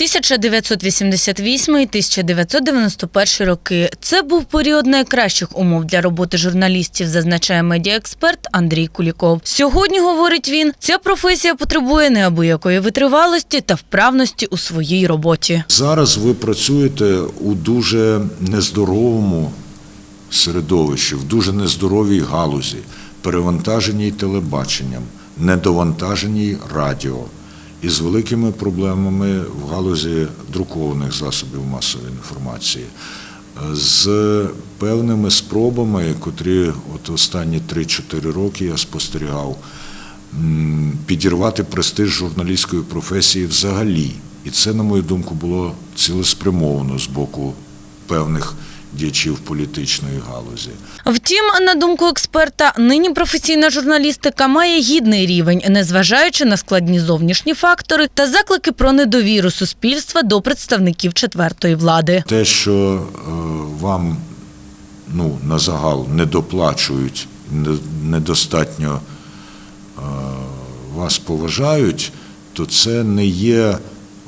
1988 і 1991 роки. Це був період найкращих умов для роботи журналістів, зазначає медіаексперт Андрій Куліков. Сьогодні, говорить він, ця професія потребує неабиякої витривалості та вправності у своїй роботі. Зараз ви працюєте у дуже нездоровому середовищі, в дуже нездоровій галузі, перевантаженій телебаченням, недовантаженій радіо і з великими проблемами в галузі друкованих засобів масової інформації, з певними спробами, котрі от останні 3-4 роки я спостерігав, підірвати престиж журналістської професії взагалі. І це, на мою думку, було цілеспрямовано з боку певних діячів політичної галузі. Втім, на думку експерта, нині професійна журналістика має гідний рівень, незважаючи на складні зовнішні фактори та заклики про недовіру суспільства до представників четвертої влади. Те, що е, вам ну, на загал не доплачують, недостатньо е, вас поважають, то це не є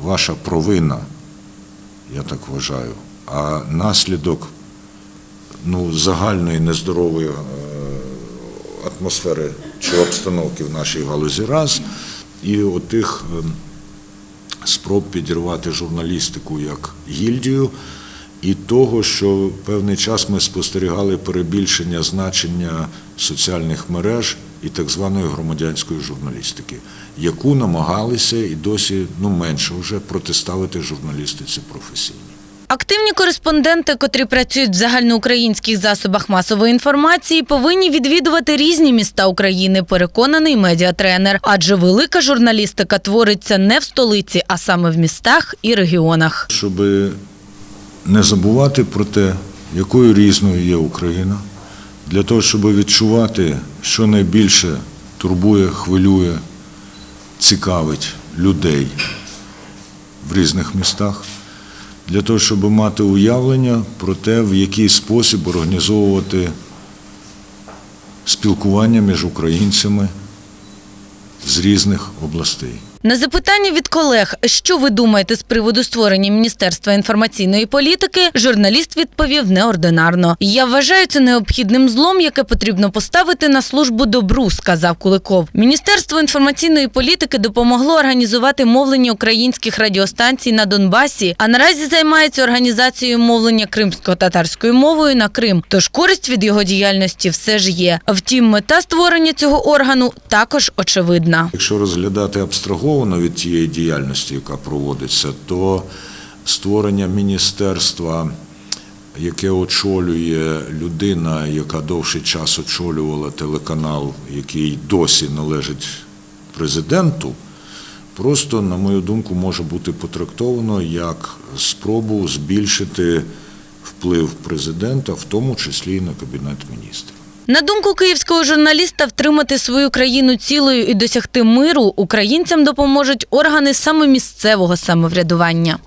ваша провина, я так вважаю, а наслідок ну, загальної нездорової е, атмосфери чи обстановки в нашій галузі раз, і отих е, спроб підірвати журналістику як гільдію, і того, що певний час ми спостерігали перебільшення значення соціальних мереж і так званої громадянської журналістики, яку намагалися і досі ну менше вже протиставити журналістиці професійній. Активні кореспонденти, котрі працюють в загальноукраїнських засобах масової інформації, повинні відвідувати різні міста України, переконаний медіатренер. Адже велика журналістика твориться не в столиці, а саме в містах і регіонах. Щоб не забувати про те, якою різною є Україна, для того, щоб відчувати, що найбільше турбує, хвилює, цікавить людей в різних містах, для того, щоб мати уявлення про те, в який спосіб організовувати спілкування між українцями з різних областей. На запитання від колег, що ви думаєте з приводу створення Міністерства інформаційної політики, журналіст відповів неординарно. Я вважаю це необхідним злом, яке потрібно поставити на службу добру, сказав Куликов. Міністерство інформаційної політики допомогло організувати мовлення українських радіостанцій на Донбасі, а наразі займається організацією мовлення кримсько-татарською мовою на Крим. Тож користь від його діяльності все ж є. Втім, мета створення цього органу також очевидна. Якщо розглядати абстраговано від тієї діяльності, яка проводиться, то створення міністерства, яке очолює людина, яка довший час очолювала телеканал, який досі належить президенту, просто, на мою думку, може бути потрактовано як спробу збільшити вплив президента, в тому числі і на кабінет міністрів. На думку київського журналіста, втримати свою країну цілою і досягти миру українцям допоможуть органи саме місцевого самоврядування.